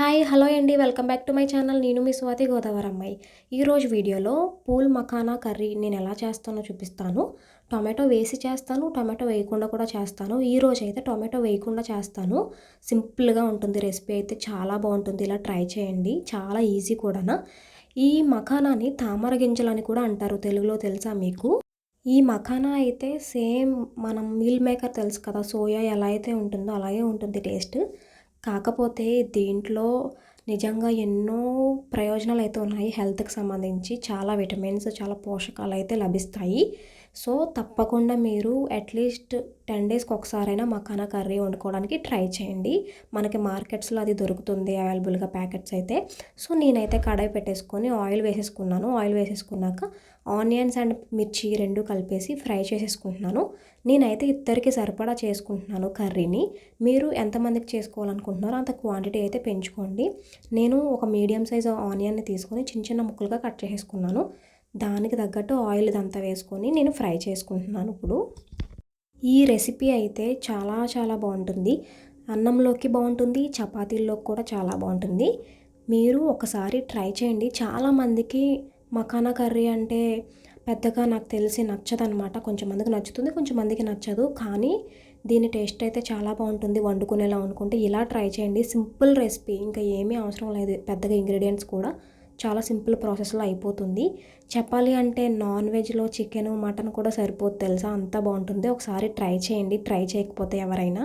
Hi hello అండి. Welcome back to my channel. నేను మీ స్వాతి గోదావరి అమ్మాయి ఈరోజు వీడియోలో పూల్ మఖానా కర్రీ నేను ఎలా చేస్తానో చూపిస్తాను. టొమాటో వేసి చేస్తాను టొమాటో వేయకుండా కూడా చేస్తాను. ఈరోజు అయితే టొమాటో వేయకుండా చేస్తాను. సింపుల్గా ఉంటుంది రెసిపీ అయితే చాలా బాగుంటుంది. ఇలా ట్రై చేయండి. చాలా ఈజీ కూడానా. ఈ మఖానాని తామర గింజలని కూడా అంటారు. తెలుగులో తెలుసా మీకు? ఈ మఖానా అయితే సేమ్ మనం మీల్ మేకర్ తెలుసు కదా సోయా ఎలా అయితే ఉంటుందో అలాగే ఉంటుంది టేస్ట్. కాకపోతే దీంట్లో నిజంగా ఎన్నో ప్రయోజనాలు అయితే ఉన్నాయి హెల్త్కి సంబంధించి. చాలా విటమిన్స్ చాలా పోషకాలు అయితే లభిస్తాయి. సో తప్పకుండా మీరు అట్లీస్ట్ టెన్ డేస్కి ఒకసారైనా మఖానా కర్రీ వండుకోవడానికి ట్రై చేయండి. మనకి మార్కెట్స్లో అది దొరుకుతుంది అవైలబుల్గా ప్యాకెట్స్ అయితే. సో నేనైతే కడాయి పెట్టేసుకొని ఆయిల్ వేసేసుకున్నాను. ఆయిల్ వేసేసుకున్నాక ఆనియన్స్ అండ్ మిర్చి రెండు కలిపేసి ఫ్రై చేసేసుకుంటున్నాను. నేనైతే ఇద్దరికి సరిపడా చేసుకుంటున్నాను కర్రీని. మీరు ఎంతమందికి చేసుకోవాలనుకుంటున్నారో అంత క్వాంటిటీ అయితే పెంచుకోండి. నేను ఒక మీడియం సైజ్ ఆనియన్ని తీసుకొని చిన్న చిన్న ముక్కలుగా కట్ చేసేసుకున్నాను. దానికి తగ్గట్టు ఆయిల్ ఇదంతా వేసుకొని నేను ఫ్రై చేసుకుంటున్నాను ఇప్పుడు. ఈ రెసిపీ అయితే చాలా చాలా బాగుంటుంది. అన్నంలోకి బాగుంటుంది చపాతీల్లోకి కూడా చాలా బాగుంటుంది. మీరు ఒకసారి ట్రై చేయండి. చాలామందికి మకానా కర్రీ అంటే పెద్దగా నాకు తెలిసి నచ్చదనమాట కొంచెం మందికి నచ్చుతుంది కొంచెం మందికి నచ్చదు. కానీ దీని టేస్ట్ అయితే చాలా బాగుంటుంది. వండుకునేలా అనుకుంటే ఇలా ట్రై చేయండి. Simple recipe. ఇంకా ఏమీ అవసరం లేదు. పెద్దగా ఇంగ్రీడియంట్స్ కూడా చాలా సింపుల్ ప్రాసెస్లో అయిపోతుంది. చెప్పాలి అంటే నాన్ వెజ్లో చికెన్ మటన్ కూడా సరిపోతుంది తెలుసా? అంత బాగుంటుంది. ఒకసారి ట్రై చేయండి. ట్రై చేయకపోతే ఎవరైనా.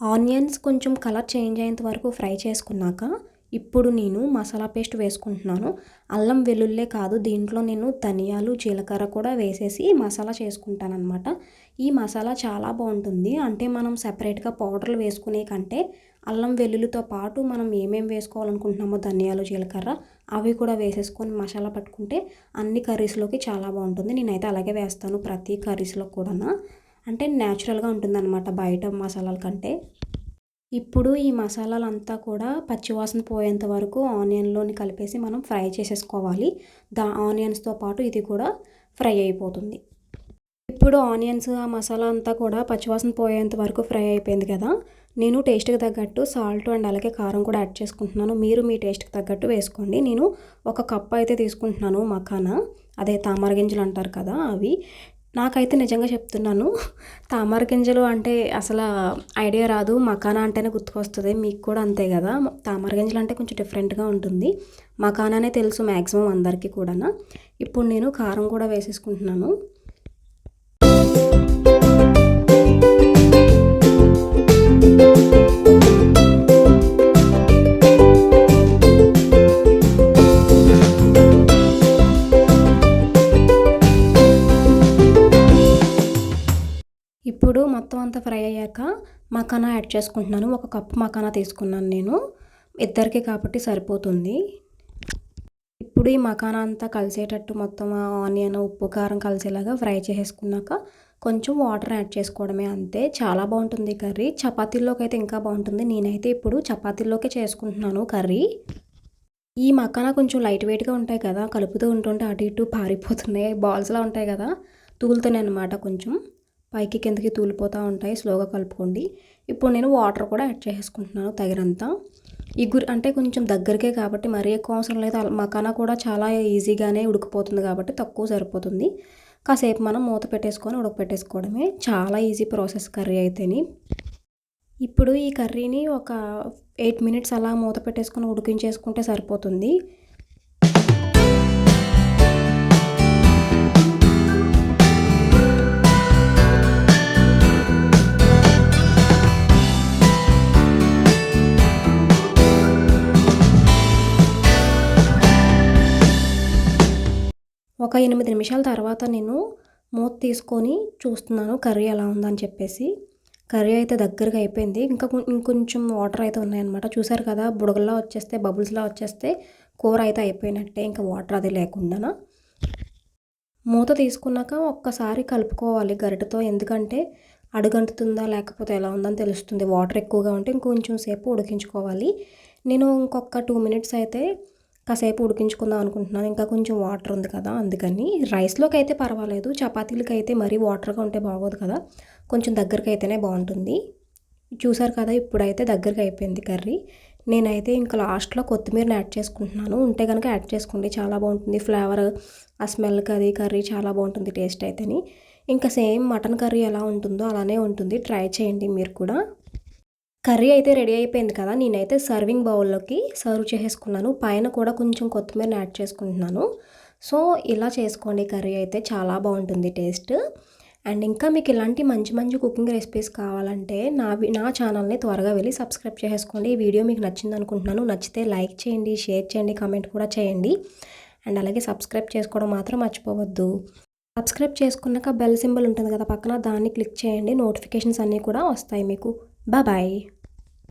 ఆనియన్స్ కొంచెం కలర్ చేంజ్ అయ్యేంత వరకు ఫ్రై చేసుకున్నాక ఇప్పుడు నేను మసాలా పేస్ట్ వేసుకుంటున్నాను. అల్లం వెల్లుల్లే కాదు దీంట్లో నేను ధనియాలు జీలకర్ర కూడా వేసేసి మసాలా చేసుకుంటాను అనమాట ఈ మసాలా చాలా బాగుంటుంది. అంటే మనం సపరేట్గా పౌడర్లు వేసుకునే కంటే అల్లం వెల్లుల్లితో పాటు మనం ఏమేమి వేసుకోవాలనుకుంటున్నామో ధనియాలు జీలకర్ర అవి కూడా వేసేసుకొని మసాలా పట్టుకుంటే అన్ని కర్రీస్లోకి చాలా బాగుంటుంది. నేనైతే అలాగే వేస్తాను ప్రతి కర్రీస్లో కూడా అంటే న్యాచురల్గా ఉంటుందన్నమాట బయట మసాలాల కంటే. ఇప్పుడు ఈ మసాలాలంతా కూడా పచ్చివాసన పోయేంత వరకు ఆనియన్లోని కలిపేసి మనం ఫ్రై చేసేసుకోవాలి. దా ఆనియన్స్తో పాటు ఇది కూడా ఫ్రై అయిపోతుంది. ఇప్పుడు ఆనియన్స్ ఆ మసాలా అంతా కూడా పచ్చివాసన పోయేంత వరకు ఫ్రై అయిపోయింది కదా. నేను టేస్ట్కి తగ్గట్టు సాల్ట్ అండ్ అలాగే కారం కూడా యాడ్ చేసుకుంటున్నాను. మీరు మీ టేస్ట్కి తగ్గట్టు వేసుకోండి. నేను ఒక కప్ అయితే తీసుకుంటున్నాను మఖానా. అదే తామర గింజలు అంటారు కదా అవి. నాకైతే నిజంగా చెప్తున్నాను తామర గింజలు అంటే అసలు ఐడియా రాదు మకానా అంటేనే గుర్తుకొస్తుంది మీకు కూడా అంతే కదా. తామర గింజలు అంటే కొంచెం డిఫరెంట్గా ఉంటుంది. మకానానే తెలుసు మ్యాక్సిమం అందరికీ కూడా ఇప్పుడు నేను కారం కూడా వేసేసుకుంటున్నాను. మొత్తం అంతా ఫ్రై అయ్యాక మకానా యాడ్ చేసుకుంటున్నాను. ఒక కప్పు మకానా తీసుకున్నాను నేను. ఇద్దరికి కాబట్టి సరిపోతుంది. ఇప్పుడు ఈ మకానా అంతా కలిసేటట్టు మొత్తం ఆనియన్ ఉప్పు కారం కలిసేలాగా ఫ్రై చేసేసుకున్నాక కొంచెం వాటర్ యాడ్ చేసుకోవడమే అంతే. చాలా బాగుంటుంది కర్రీ. చపాతీల్లోకి అయితే ఇంకా బాగుంటుంది. నేనైతే ఇప్పుడు చపాతీల్లోకే చేసుకుంటున్నాను కర్రీ. ఈ మకానా కొంచెం లైట్ వెయిట్గా ఉంటాయి కదా. కలుపుతూ ఉంటుంటే అటు ఇటు పారిపోతున్నాయి. బాల్స్లా ఉంటాయి కదా. తూలుతున్నాయి అనమాట కొంచెం. పైకి కిందకి తూలిపోతూ ఉంటాయి. స్లోగా కలుపుకోండి. ఇప్పుడు నేను వాటర్ కూడా యాడ్ చేసుకుంటున్నాను తగినంత. ఈ గురి అంటే కొంచెం దగ్గరికే కాబట్టి మరీ ఎక్కువ అవసరం లేదు. మకానా కూడా చాలా ఈజీగానే ఉడికిపోతుంది కాబట్టి తక్కువ సరిపోతుంది. కాసేపు మనం మూత పెట్టేసుకొని ఉడకపెట్టేసుకోవడమే. చాలా ఈజీ ప్రాసెస్ కర్రీ అయితేని. ఇప్పుడు ఈ కర్రీని ఒక ఎయిట్ మినిట్స్ అలా మూత పెట్టేసుకొని ఉడికించేసుకుంటే సరిపోతుంది. ఒక ఎనిమిది నిమిషాల తర్వాత నేను మూత తీసుకొని చూస్తున్నాను కర్రీ ఎలా ఉందని చెప్పేసి. కర్రీ అయితే దగ్గరగా అయిపోయింది. ఇంకా ఇంకొంచెం వాటర్ అయితే ఉన్నాయన్నమాట. చూసారు కదా బుడగల్లా వచ్చేస్తే బబుల్స్లా వచ్చేస్తే కూర అయితే అయిపోయినట్టే ఇంకా వాటర్ అది లేకుండా. మూత తీసుకున్నాక ఒక్కసారి కలుపుకోవాలి గరిటతో ఎందుకంటే అడుగంటుతుందా లేకపోతే ఎలా ఉందని తెలుస్తుంది. వాటర్ ఎక్కువగా ఉంటే ఇంకొంచెం సేపు ఉడికించుకోవాలి. నేను ఇంకొక టూ మినిట్స్ అయితే కాసేపు ఉడికించుకుందాం అనుకుంటున్నాను. ఇంకా కొంచెం వాటర్ ఉంది కదా అందుకని రైస్లోకి అయితే పర్వాలేదు. చపాతీలకి అయితే మరీ వాటర్గా ఉంటే బాగోదు కదా కొంచెం దగ్గరికి అయితేనే బాగుంటుంది. చూసారు కదా ఇప్పుడైతే దగ్గరికి అయిపోయింది కర్రీ. నేనైతే ఇంకా లాస్ట్లో కొత్తిమీరని యాడ్ చేసుకుంటున్నాను. ఉంటే కనుక యాడ్ చేసుకోండి చాలా బాగుంటుంది. ఫ్లేవర్ ఆ స్మెల్కి అది కర్రీ చాలా బాగుంటుంది టేస్ట్ అయితేని. ఇంకా సేమ్ మటన్ కర్రీ ఎలా ఉంటుందో అలానే ఉంటుంది. ట్రై చేయండి మీరు కూడా. కర్రీ అయితే రెడీ అయిపోయింది కదా నేనైతే సర్వింగ్ బౌల్లోకి సర్వ్ చేసేసుకున్నాను. పైన కూడా కొంచెం కొత్తిమీరని యాడ్ చేసుకుంటున్నాను. సో ఇలా చేసుకోండి కర్రీ అయితే చాలా బాగుంటుంది టేస్ట్. అండ్ ఇంకా మీకు ఇలాంటి మంచి మంచి కుకింగ్ రెసిపీస్ కావాలంటే నా నా ఛానల్ని త్వరగా వెళ్ళి సబ్స్క్రైబ్ చేసుకోండి ఈ వీడియో మీకు నచ్చింది అనుకుంటున్నాను. నచ్చితే లైక్ చేయండి షేర్ చేయండి కామెంట్ కూడా చేయండి. అండ్ అలాగే సబ్స్క్రైబ్ చేసుకోవడం మాత్రం మర్చిపోవద్దు. సబ్స్క్రైబ్ చేసుకున్నాక బెల్ సింబల్ ఉంటుంది కదా పక్కన దాన్ని క్లిక్ చేయండి. నోటిఫికేషన్స్ అన్నీ కూడా వస్తాయి మీకు. Bye bye.